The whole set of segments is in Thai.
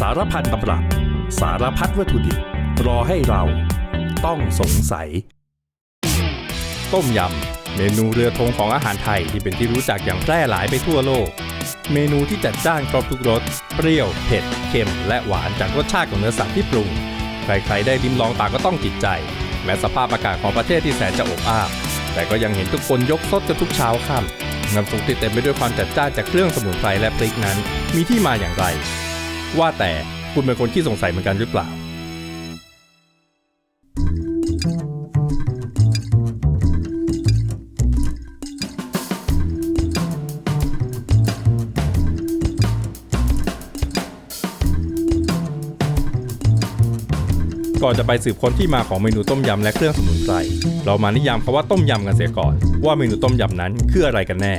สารพันตำรับ สารพัดวัตถุดิบรอให้เราต้องสงสัย ต้มยำ เมนูเรือธงของอาหารไทยที่เป็นที่รู้จักอย่างแพร่หลายไปทั่วโลก เมนูที่จัดจ้านครบทุกรส เปรี้ยว เผ็ด เค็ม และหวานจากรสชาติของเนื้อสัตว์ที่ปรุง ใครๆได้ลิ้มลองต่างก็ต้องติดใจ แม้สภาพอากาศของประเทศที่แสนจะอบอ้าวแต่ก็ยังเห็นทุกคนยกซดกันทุกเช้าค่ำน้ำซุปที่เต็มไปด้วยความจัดจ้านจากเครื่องสมุนไพรและพริกนั้น มีที่มาอย่างไร ว่าแต่คุณเป็นคนที่สงสัยเหมือนกันหรือเปล่า ก่อนจะไปสืบค้นที่มาของเมนูต้มยำและเครื่องสมุนไพร เรามานิยามคำว่าต้มยำกันเสียก่อน ว่าเมนูต้มยำนั้นคืออะไรกันแน่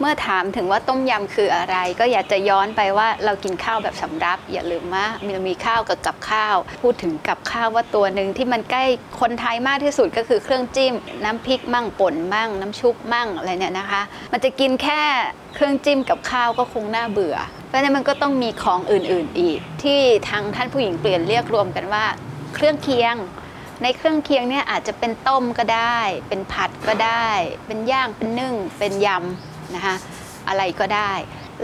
เมื่อถามถึงว่าต้มยำคืออะไร ก็อยากจะย้อนไปว่าเรากินข้าวแบบสำรับ อย่าลืมว่ามีมีข้าวกับกับข้าว พูดถึงกับข้าวว่าตัวหนึ่งที่มันใกล้คนไทยมากที่สุดก็คือเครื่องจิ้ม น้ำพริกมั่งป่นมั่ง น้ำชุบมั่งอะไรเนี่ยนะคะ มันจะกินแค่เครื่องจิ้มกับข้าวก็คงน่าเบื่อ เพราะฉะนั้นมันก็ต้องมีของอื่นๆอีก ที่ทางท่านผู้หญิงเปลี่ยนเรียกรวมกันว่า เครื่องเคียงในเครื่องเคียงเนี่ยอาจจะเป็นต้มก็ได้ เป็นผัดก็ได้ เป็นย่าง เป็นนึ่ง เป็นยำ นะคะอะไรก็ได้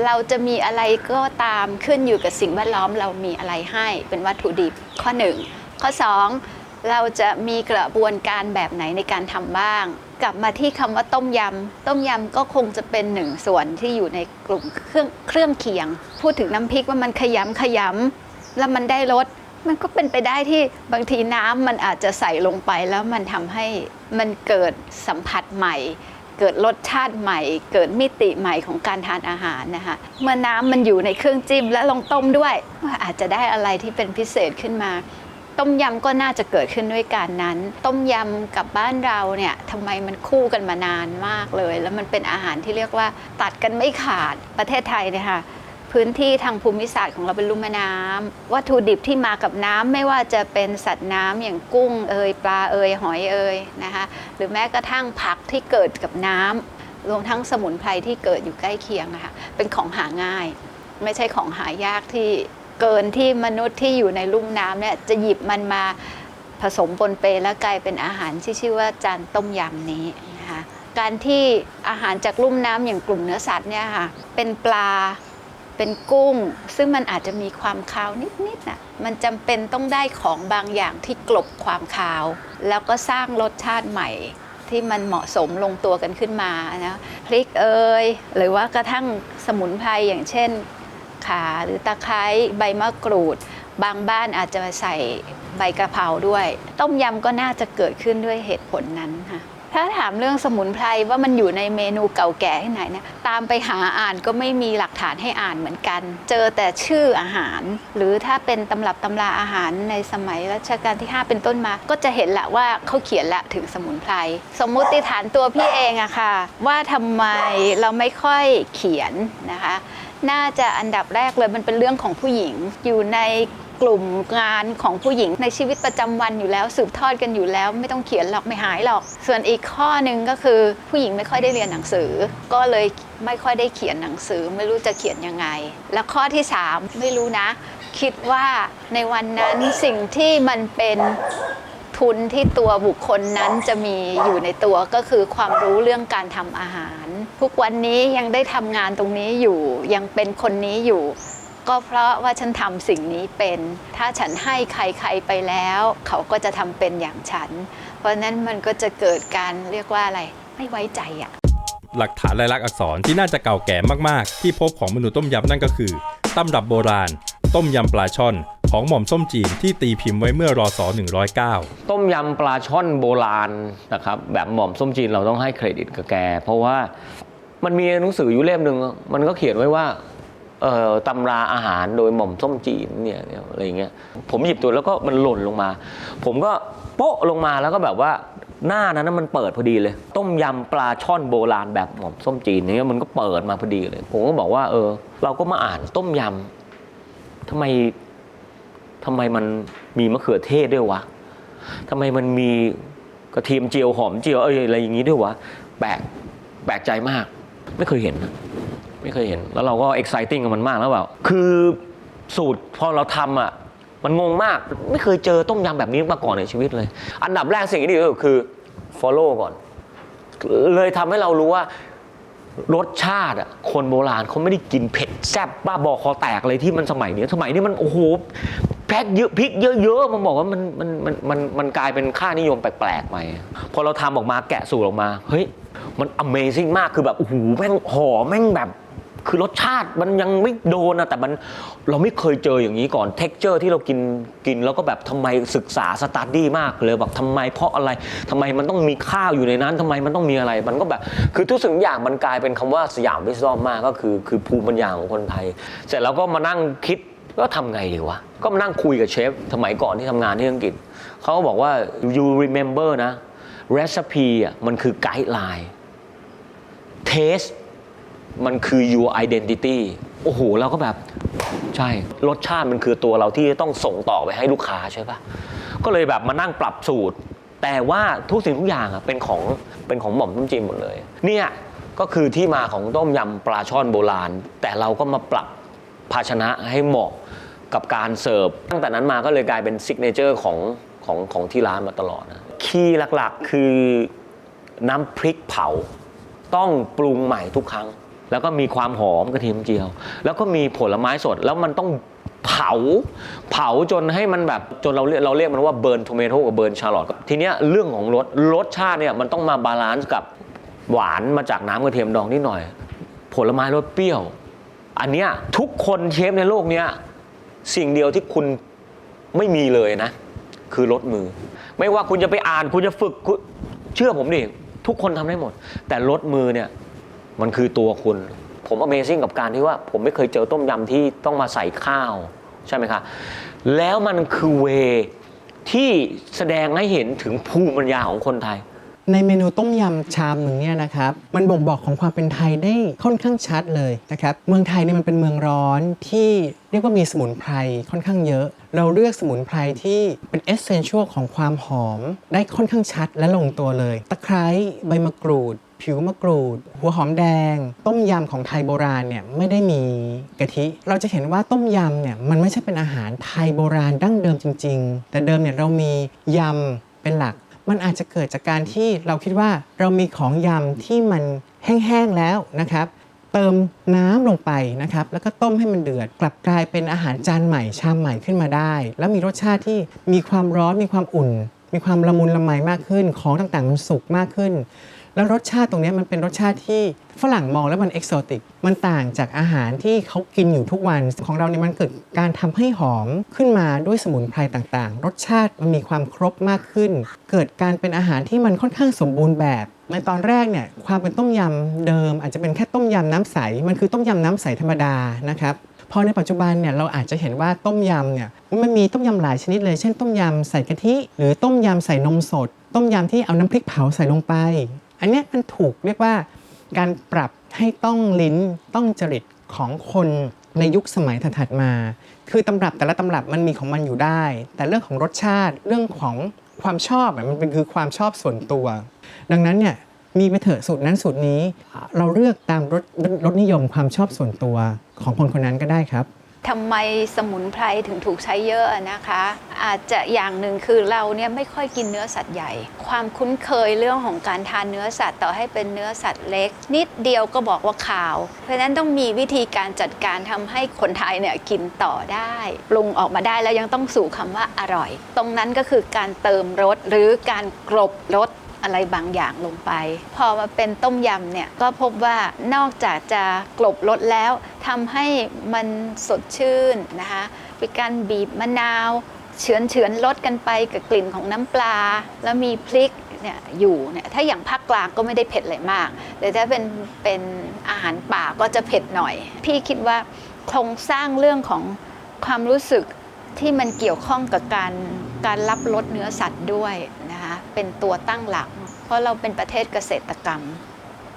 เราจะมีอะไรก็ตามขึ้นอยู่กับสิ่งแวดล้อมเรามีอะไรให้เป็นวัตถุดิบข้อ 1 ข้อ 2 เราจะมีกระบวนการแบบไหนในการทำบ้าง กลับมาที่คำว่าต้มยำต้มยำก็คงจะเป็นหนึ่งส่วนที่อยู่ในกลุ่มเครื่องเครื่องเคียง พูดถึงน้ำพริกว่ามันขยำขยำแล้วมันได้รสมันก็เป็นไปได้ที่บางทีน้ำมันอาจจะใส่ลงไปแล้วมันทำให้มันเกิดสัมผัสใหม่ เกิดรสชาติใหม่ เกิดมิติใหม่ของการทานอาหารนะคะเมื่อน้ำมันอยู่ในเครื่องจิ้มและลงต้มด้วยอาจจะได้อะไรที่เป็นพิเศษขึ้นมา ต้มยำก็น่าจะเกิดขึ้นด้วยการนั้น ต้มยำกับบ้านเราเนี่ยทำไมมันคู่กันมานานมากเลย แล้วมันเป็นอาหารที่เรียกว่าตัดกันไม่ขาดประเทศไทยเนี่ยค่ะ พื้นที่ทางภูมิศาสตร์ของเราเป็นลุ่มแม่น้ำวัตถุดิบที่มากับน้ำไม่ว่าจะเป็นสัตว์น้ำอย่างกุ้งเอยปลาเอยหอยเอยนะคะหรือแม้กระทั่งผักที่เกิดกับน้ำรวมทั้งสมุนไพรที่เกิดอยู่ใกล้เคียงนะคะเป็นของหาง่าย ไม่ใช่ของหายากที่เกินที่มนุษย์ที่อยู่ในลุ่มน้ำเนี่ยจะหยิบมันมาผสมปนเปแล้วกลายเป็นอาหารที่ชื่อว่าจานต้มยำนี้นะคะการที่อาหารจากลุ่มน้ำอย่างกลุ่มเนื้อสัตว์เนี่ยค่ะเป็นปลา เป็นกุ้ง ซึ่งมันอาจจะมีความคาวนิดๆน่ะมันจำเป็นต้องได้ของบางอย่างที่กลบความคาว แล้วก็สร้างรสชาติใหม่ที่มันเหมาะสมลงตัวกันขึ้นมานะพริกเอย หรือว่ากระทั่งสมุนไพรอย่างเช่นขาหรือตะไคร้ใบมะกรูด บางบ้านอาจจะใส่ใบกระเพราด้วย ต้มยำก็น่าจะเกิดขึ้นด้วยเหตุผลนั้นค่ะ ถ้าถามเรื่องสมุนไพรว่ามันอยู่ในเมนูเก่าแก่ที่ไหนเนี่ยตามไปหาอ่านก็ไม่มีหลักฐานให้อ่านเหมือนกัน เจอแต่ชื่ออาหาร หรือถ้าเป็นตำรับตำราอาหารในสมัยรัชกาลที่ 5 เป็นต้นมา ก็จะเห็นละว่าเขาเขียนละถึงสมุนไพรสมมุติฐานตัวพี่เองอะค่ะ ว่าทำไมเราไม่ค่อยเขียนนะคะ น่าจะอันดับแรกเลยมันเป็นเรื่องของผู้หญิงอยู่ใน กลุ่มงานของผู้หญิงในชีวิตประจำวันอยู่แล้ว สืบทอดกันอยู่แล้ว ไม่ต้องเขียนหรอกไม่หายหรอก ส่วนอีกข้อหนึ่งก็คือผู้หญิงไม่ค่อยได้เรียนหนังสือ ก็เลยไม่ค่อยได้เขียนหนังสือ ไม่รู้จะเขียนยังไง แล้วข้อที่ 3 ไม่รู้นะ คิดว่าในวันนั้นสิ่งที่มันเป็นทุนที่ตัวบุคคลนั้นจะมีอยู่ในตัวก็คือความรู้เรื่องการทำอาหาร ทุกวันนี้ยังได้ทำงานตรงนี้อยู่ยังเป็นคนนี้อยู่ ก็เพราะว่าฉันทำสิ่งนี้เป็น ถ้าฉันให้ใครๆไปแล้ว เขาก็จะทำเป็นอย่างฉัน เพราะฉะนั้นมันก็จะเกิดการเรียกว่าอะไรไม่ไว้ใจอะหลักฐานลายลักษณ์อักษรที่น่าจะเก่าแก่มากๆ ที่พบของเมนูต้มยำนั่นก็คือตำรับโบราณ ต้มยำปลาช่อน ของหม่อมส้มจีนที่ตีพิมพ์ไว้เมื่อรศ109 ต้มยำปลาช่อนโบราณนะครับแบบหม่อมส้มจีนเราต้องให้เครดิตกับแก เพราะว่ามันมีหนังสืออยู่เล่มหนึ่งมันก็เขียนไว้ว่าเอ่อ ตำราอาหารโดยหม่อมส้มจีนเนี่ยอะไรเงี้ยผมหยิบตัวแล้วก็มันหล่นลงมา ผมก็โป๊ะลงมาแล้วก็แบบว่าหน้านั้นนะมันเปิดพอดีเลย ต้มยำปลาช่อนโบราณแบบหม่อมส้มจีนเนี่ยมันก็เปิดมาพอดีเลย ผมก็บอกว่า เออ เราก็มาอ่านต้มยำทำไมทำไมมันมีมะเขือเทศด้วยวะทำไมมันมีกระเทียมเจียวหอมเจียวเอ้ยอะไรอย่างนี้ด้วยวะแปลกแปลกใจมาก ไม่เคยเห็นนะ ไม่เคยเห็น แล้วเราก็ exciting กับมันมากแล้วแบบคือสูตรพอเราทำอะมันงงมากไม่เคยเจอต้มยำแบบนี้มาก่อนในชีวิตเลย อันดับแรกสิ่งที่ดีที่สุดคือ follow ก่อน เลยทำให้เรารู้ว่ารสชาติอะคนโบราณเขาไม่ได้กินเผ็ดแซ่บบ้าบอคอแตกเลยที่มันสมัยนี้สมัยนี้มันโอ้โหแพ็คเยอะพริกเยอะๆมันบอกว่ามันมันมันมันมันกลายเป็นค่านิยมแปลกๆไปพอเราทำออกมาแกะสูตรออกมา เฮ้ย มัน Amazing มากคือแบบโอ้โหแม่งหอมแม่งแบบ คือรสชาติมันยังไม่โดนนะแต่มันเราไม่เคยเจออย่างนี้ก่อนเท็กเจอร์ที่เรากินกินแล้วก็แบบทำไมศึกษาสตาร์ดี้มากเลยแบบทำไมเพราะอะไรทำไมมันต้องมีข้าวอยู่ในนั้นทำไมมันต้องมีอะไร มันก็แบบคือทุกสิ่งอย่างมันกลายเป็นคำว่าสยามวิศวมมากก็คือ คือภูมิปัญญาของคนไทย เสร็จแล้วก็มานั่งคิดว่าทำไงดีวะก็มานั่งคุยกับเชฟสมัยก่อนที่ทำงานที่อังกฤษเขาก็บอกว่า you remember นะ recipe อะมันคือไกด์ไลน์ taste มันคือ your identity โอ้โหเราก็แบบ ใช่ รสชาติมันคือตัวเราที่ต้องส่งต่อไปให้ลูกค้าใช่ปะก็เลยแบบมานั่งปรับสูตร แต่ว่าทุกสิ่งทุกอย่างอะเป็นของเป็นของหม่อมต้มจีนหมดเลย เนี่ยก็คือที่มาของต้มยำปลาช่อนโบราณ แต่เราก็มาปรับภาชนะให้เหมาะกับการเสิร์ฟตั้งแต่นั้นมาก็เลยกลายเป็นซิกเนเจอร์ของของของที่ร้านมาตลอดนะคีย์หลักๆคือน้ำพริกเผา ต้องปรุงใหม่ทุกครั้ง แล้วก็มีความหอมกระเทียมเจียว แล้วก็มีผลไม้สดแล้วมันต้องเผาเผาจนให้มันแบบจนเราเรียกเราเรียกมันว่าเบิร์นทเมโตกับเบิร์นชาร์ลอตทีเนี้ยเรื่องของรสรสชาติเนี่ยมันต้องมาบาลานซ์กับหวานมาจากน้ำกระเทียมดองนิดหน่อย ผลไม้รสเปรี้ยว อันเนี้ยทุกคนเชฟในโลกเนี้ยสิ่งเดียวที่คุณไม่มีเลยนะ คือรสมือ ไม่ว่าคุณจะไปอ่านคุณจะฝึกคุณเชื่อผมดิทุกคนทำได้หมด แต่รสมือเนี่ย มันคือตัวคุณ ผม Amazing กับการที่ว่า ผมไม่เคยเจอต้มยำที่ต้องมาใส่ข้าว ใช่ไหมคะแล้วมันคือเวที่แสดงให้เห็นถึงภูมิปัญญาของคนไทย ในเมนูต้มยำชามหนึ่งเนี่ยนะครับ มันบ่งบอกของความเป็นไทยได้ค่อนข้างชัดเลยนะครับ เมืองไทยเนี่ยมันเป็นเมืองร้อนที่เรียกว่ามีสมุนไพรค่อนข้างเยอะ เราเลือกสมุนไพรที่เป็นเอเซนเชียลของความหอม ได้ค่อนข้างชัดและลงตัวเลย ตะไคร้ใบมะกรูด ผิวมะกรูด หัวหอมแดง ต้มยำของไทยโบราณเนี่ยไม่ได้มีกะทิ เราจะเห็นว่าต้มยำเนี่ยมันไม่ใช่เป็นอาหารไทยโบราณดั้งเดิมจริง ๆ แต่เดิมเนี่ยเรามียำเป็นหลัก มันอาจจะเกิดจากการที่เราคิดว่าเรามีของยำที่มันแห้งๆแล้วนะครับเติมน้ำลงไปนะครับ แล้วก็ต้มให้มันเดือด กลับกลายเป็นอาหารจานใหม่ชามใหม่ขึ้นมาได้ แล้วมีรสชาติที่มีความร้อนมีความอุ่น มีความละมุนละไมมากขึ้น ของต่างๆมันสุกมากขึ้น แล้วรสชาติตรงนี้มันเป็นรสชาติที่ฝรั่งมองแล้วมันเอกโซติก มันต่างจากอาหารที่เขากินอยู่ทุกวันของเราเนี่ยมันเกิดการทำให้หอมขึ้นมาด้วยสมุนไพรต่างๆ รสชาติมันมีความครบมากขึ้น เกิดการเป็นอาหารที่มันค่อนข้างสมบูรณ์แบบในตอนแรกเนี่ยความเป็นต้มยำเดิม อาจจะเป็นแค่ต้มยำน้ำใส มันคือต้มยำน้ำใสธรรมดานะครับพอในปัจจุบันเนี่ยเราอาจจะเห็นว่าต้มยำเนี่ยมันมีต้มยำหลายชนิดเลยเช่นต้มยำใส่กะทิ หรือต้มยำใส่นมสด ต้มยำที่เอาน้ำพริกเผาใส่ลงไป อันนี้มันถูกเรียกว่าการปรับให้ต้องลิ้นต้องจริตของคนในยุคสมัยถัดมา คือตำรับแต่ละตำรับมันมีของมันอยู่ได้ แต่เรื่องของรสชาติเรื่องของความชอบมันเป็นคือความชอบส่วนตัว ดังนั้นเนี่ยมีไปเถอะสูตรนั้นสูตรนี้ เราเลือกตามรสรสนิยมความชอบส่วนตัวของคนคนนั้นก็ได้ครับ ทำไมสมุนไพรถึงถูกใช้เยอะนะคะ อาจจะอย่างหนึ่งคือเราเนี่ยไม่ค่อยกินเนื้อสัตว์ใหญ่ ความคุ้นเคยเรื่องของการทานเนื้อสัตว์ต่อให้เป็นเนื้อสัตว์เล็ก นิดเดียวก็บอกว่าขาว เพราะฉะนั้นต้องมีวิธีการจัดการทำให้คนไทยเนี่ยกินต่อได้ปรุงออกมาได้แล้วยังต้องสู่คำว่าอร่อย ตรงนั้นก็คือการเติมรสหรือการกลบรส อะไรบางอย่างลงไป พอมาเป็นต้มยำเนี่ยก็พบว่านอกจากจะกลบรสแล้วทำให้มันสดชื่นนะคะเป็นการบีบมะนาวเฉือนเฉือนรสกันไปกับกลิ่นของน้ำปลา แล้วมีพริกเนี่ยอยู่เนี่ยถ้าอย่างภาคกลางก็ไม่ได้เผ็ดอะไรมากแต่ถ้าเป็นเป็นอาหารป่าก็จะเผ็ดหน่อย พี่คิดว่าโครงสร้างเรื่องของความรู้สึกที่มันเกี่ยวข้องกับการการรับลดเนื้อสัตว์ด้วย นะคะเป็นตัวตั้งหลัก เพราะเราเป็นประเทศเกษตรกรรม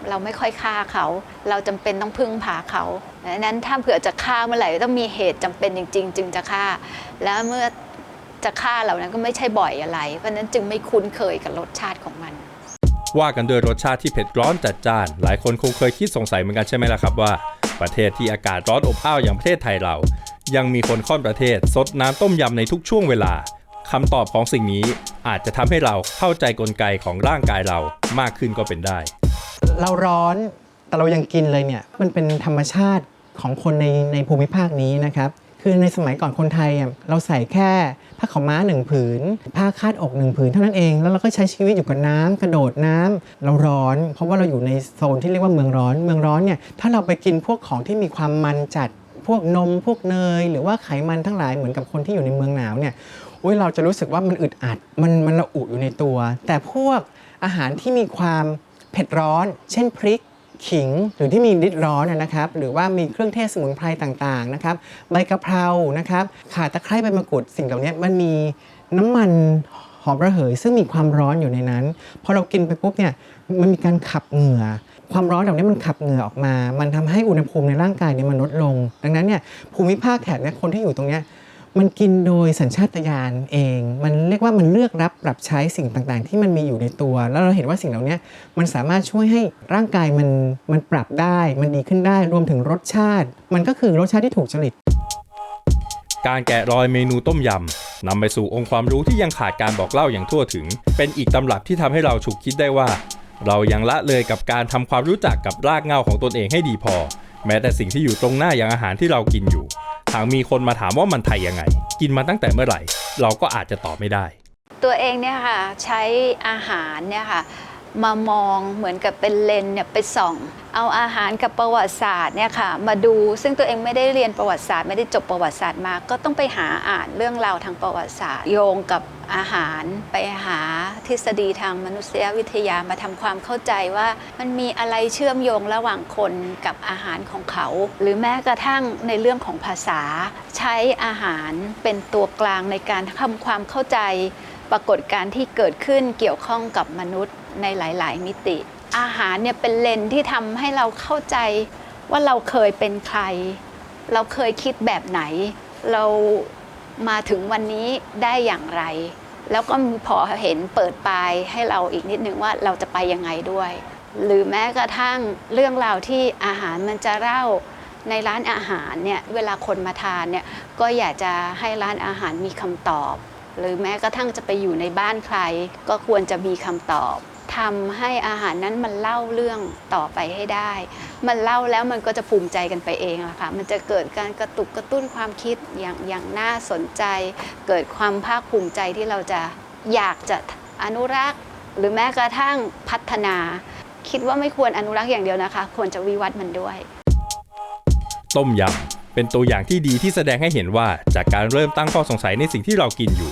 เราไม่ค่อยฆ่าเขา เราจำเป็นต้องพึ่งพาเขาดังนั้นถ้าเผื่อจะฆ่าเมื่อไหร่ต้องมีเหตุจำเป็นจริง ๆ จึงจะฆ่า แล้วเมื่อจะฆ่าเหล่านั้นก็ไม่ใช่บ่อยอะไร เพราะฉะนั้นจึงไม่คุ้นเคยกับรสชาติของมัน ว่ากันด้วยรสชาติที่เผ็ดร้อนจัดจ้าน หลายคนคงเคยคิดสงสัยเหมือนกันใช่ไหมล่ะครับว่า ประเทศที่อากาศร้อนอบอ้าวอย่างประเทศไทยเรา ยังมีคนค่อนประเทศซดน้ำต้มยำในทุกช่วงเวลา คำตอบของสิ่งนี้อาจจะทำให้เราเข้าใจกลไกของร่างกายเรามากขึ้นก็เป็นได้ เราร้อนแต่เรายังกินเลยเนี่ยมันเป็นธรรมชาติของคนในในภูมิภาคนี้นะครับคือในสมัยก่อนคนไทยอะเราใส่แค่ผ้าขาวม้าหนึ่งผืน ผ้าคาดอกหนึ่งผืนเท่านั้นเองแล้วเราก็ใช้ชีวิตอยู่กับน้ำกระโดดน้ำเราร้อน เพราะว่าเราอยู่ในโซนที่เรียกว่าเมืองร้อน เมืองร้อนเนี่ยถ้าเราไปกินพวกของที่มีความมันจัด พวกนมพวกเนย หรือว่าไขมันทั้งหลายเหมือนกับคนที่อยู่ในเมืองหนาวเนี่ยอุ้ยเราจะรู้สึกว่ามันอึดอัดมันมันระอุอยู่ในตัว แต่พวกอาหารที่มีความเผ็ดร้อน เช่นพริกขิงหรือที่มีฤทธิ์ร้อนนะนะครับ หรือว่ามีเครื่องเทศสมุนไพรต่างๆนะครับใบกะเพรานะครับข่าตะไคร้ใบมะกรูดสิ่งเหล่านี้มันมีน้ำมันหอมระเหย ซึ่งมีความร้อนอยู่ในนั้นพอเรากินไปปุ๊บเนี่ยมันมีการขับเหงื่อ ความร้อนเหล่านี้มันขับเหงื่อออกมา มันทำให้อุณหภูมิในร่างกายเนี่ยมันลดลง ดังนั้นเนี่ยภูมิภาคแถบเนี่ยคนที่อยู่ตรงเนี้ยมันกินโดยสัญชาตญาณเอง มันเรียกว่ามันเลือกรับปรับใช้สิ่งต่างๆ ที่มันมีอยู่ในตัว แล้วเราเห็นว่าสิ่งเหล่านี้มันสามารถช่วยให้ร่างกายมันมันปรับได้ มันดีขึ้นได้ รวมถึงรสชาติ มันก็คือรสชาติที่ถูกจริต การแกะรอยเมนูต้มยำนำไปสู่องค์ความรู้ที่ยังขาดการบอกเล่าอย่างทั่วถึง เป็นอีกตำรับที่ทำให้เราฉุกคิดได้ว่า เรายังละเลยกับการทำความรู้จักกับรากเหง้าของตนเองให้ดีพอ แม้แต่สิ่งที่อยู่ตรงหน้าอย่างอาหารที่เรากินอยู่ หากมีคนมาถามว่ามันไทยยังไง กินมาตั้งแต่เมื่อไหร่ เราก็อาจจะตอบไม่ได้ ตัวเองเนี่ยค่ะใช้อาหารเนี่ยค่ะ มามองเหมือนกับเป็นเลนเนี่ยไปส่อง เอาอาหารกับประวัติศาสตร์เนี่ยค่ะมาดูซึ่งตัวเองไม่ได้เรียนประวัติศาสตร์ ไม่ได้จบประวัติศาสตร์มา ก็ต้องไปหาอ่านเรื่องราวทางประวัติศาสตร์ โยงกับอาหารไปหาทฤษฎีทางมนุษยวิทยามาทำความเข้าใจว่ามันมีอะไรเชื่อมโยงระหว่างคนกับอาหารของเขา หรือแม้กระทั่งในเรื่องของภาษา ใช้อาหารเป็นตัวกลางในการทำความเข้าใจ ปรากฏการณ์ที่เกิดขึ้นเกี่ยวข้องกับมนุษย์ ในหลาย ๆ มิติ อาหารเนี่ยเป็นเลนที่ทำให้เราเข้าใจว่าเราเคยเป็นใคร เราเคยคิดแบบไหน เรามาถึงวันนี้ได้อย่างไร แล้วก็มีพอเห็นเปิดปลายให้เราอีกนิดนึงว่าเราจะไปยังไงด้วย หรือแม้กระทั่งเรื่องราวที่อาหารมันจะเล่าในร้านอาหารเนี่ยเวลาคนมาทานเนี่ยก็อยากจะให้ร้านอาหารมีคำตอบ หรือแม้กระทั่งจะไปอยู่ในบ้านใคร ก็ควรจะมีคำตอบ ทำให้อาหารนั้นมันเล่าเรื่องต่อไปให้ได้ มันเล่าแล้วมันก็จะภูมิใจกันไปเองละค่ะมันจะเกิดการกระตุกกระตุ้นความคิดอย่างอย่างน่าสนใจ เกิดความภาคภูมิใจที่เราจะอยากจะอนุรักษ์ หรือแม้กระทั่งพัฒนา คิดว่าไม่ควรอนุรักษ์อย่างเดียวนะคะ ควรจะวิวัฒน์มันด้วย ต้มยำเป็นตัวอย่างที่ดีที่แสดงให้เห็นว่าจากการเริ่มตั้งข้อสงสัยในสิ่งที่เรากินอยู่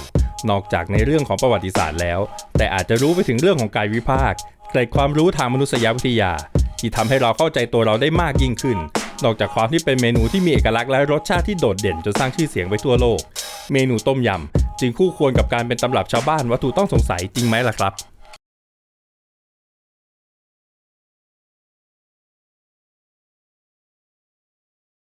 นอกจากในเรื่องของประวัติศาสตร์แล้ว แต่อาจจะรู้ไปถึงเรื่องของกายวิภาคเกร็ดความรู้ทางมนุษยวิทยา ที่ทำให้เราเข้าใจตัวเราได้มากยิ่งขึ้น นอกจากความที่เป็นเมนูที่มีเอกลักษณ์และรสชาติที่โดดเด่นจนสร้างชื่อเสียงไปทั่วโลก เมนูต้มยำจึงคู่ควรกับการเป็นตำรับชาวบ้านวัตถุต้องสงสัยจริงไหมล่ะครับ